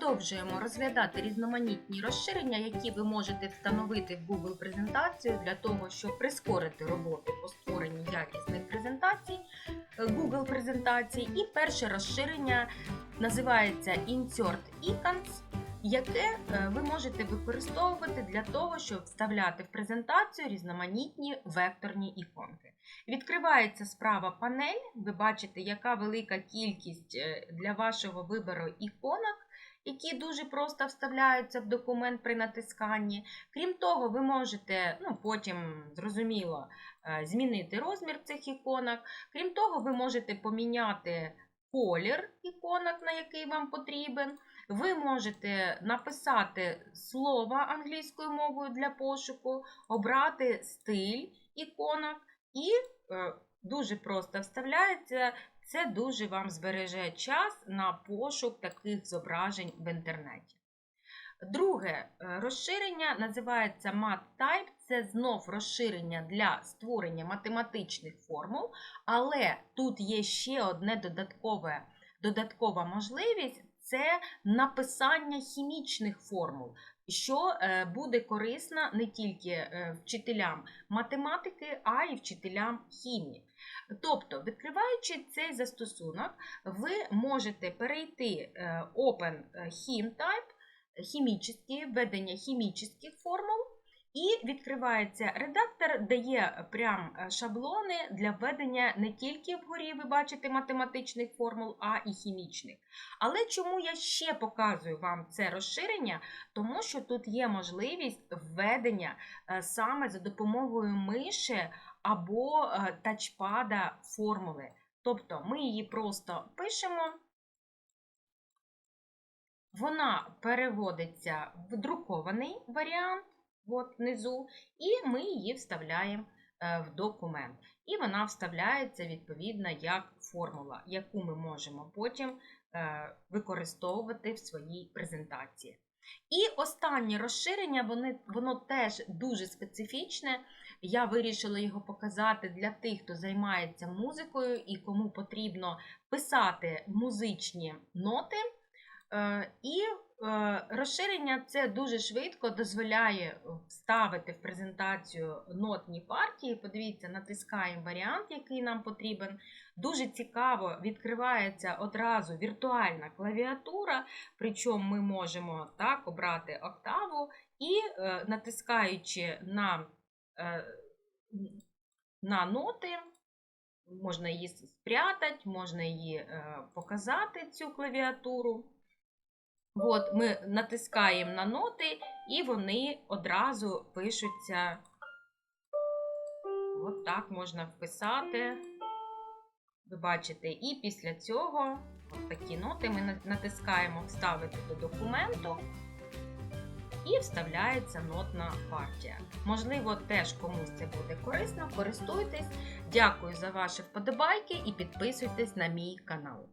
продовжуємо розглядати різноманітні розширення, які ви можете встановити в Google презентацію для того, щоб прискорити роботу по створенню якісних презентацій, е, Google презентацій. І перше розширення називається Insert Icons, яке е, ви можете використовувати для того, щоб вставляти в презентацію різноманітні векторні іконки. Відкривається справа панель. Ви бачите, яка велика кількість е, для вашого вибору іконок, які дуже просто вставляються в документ при натисканні. Крім того, ви можете ну, потім, зрозуміло, е, змінити розмір цих іконок. Крім того, ви можете поміняти колір іконок, на який вам потрібен. Ви можете написати слово англійською мовою для пошуку, обрати стиль іконок і е, дуже просто вставляється. Це дуже вам збереже час на пошук таких зображень в інтернеті. Друге е, розширення називається MathType. Це знов розширення для створення математичних формул, але тут є ще одне додаткове, додаткова можливість це написання хімічних формул, що е, буде корисно не тільки е, вчителям математики, а й вчителям хімії. Тобто, відкриваючи цей застосунок, ви можете перейти е, Open Hymn Type, хімічні, хімічних формул, і відкривається редактор, дає прям е, шаблони для введення не тільки вгорі, ви бачите, математичних формул, а і хімічних. Але чому я ще показую вам це розширення? Тому що тут є можливість введення е, саме за допомогою миші або е, тачпада формули. Тобто ми її просто пишемо. Вона переводиться в друкований варіант, от внизу, і ми її вставляємо е, в документ. І вона вставляється відповідно як формула, яку ми можемо потім е, використовувати в своїй презентації. І останнє розширення, воно, воно теж дуже специфічне. Я вирішила його показати для тих, хто займається музикою і кому потрібно писати музичні ноти. Е, І розширення це дуже швидко дозволяє вставити в презентацію нотні партії. Подивіться, натискаємо варіант, який нам потрібен. Дуже цікаво відкривається одразу віртуальна клавіатура, причому ми можемо так обрати октаву і е, натискаючи на, на ноти. Можна її спрятати, можна її показати, цю клавіатуру. От ми натискаємо на ноти, і вони одразу пишуться. От так можна вписати. Ви бачите, і після цього от такі ноти ми натискаємо Вставити до документу. І вставляється нотна партія. Можливо, теж комусь це буде корисно. Користуйтесь. Дякую за ваші вподобайки і підписуйтесь на мій канал.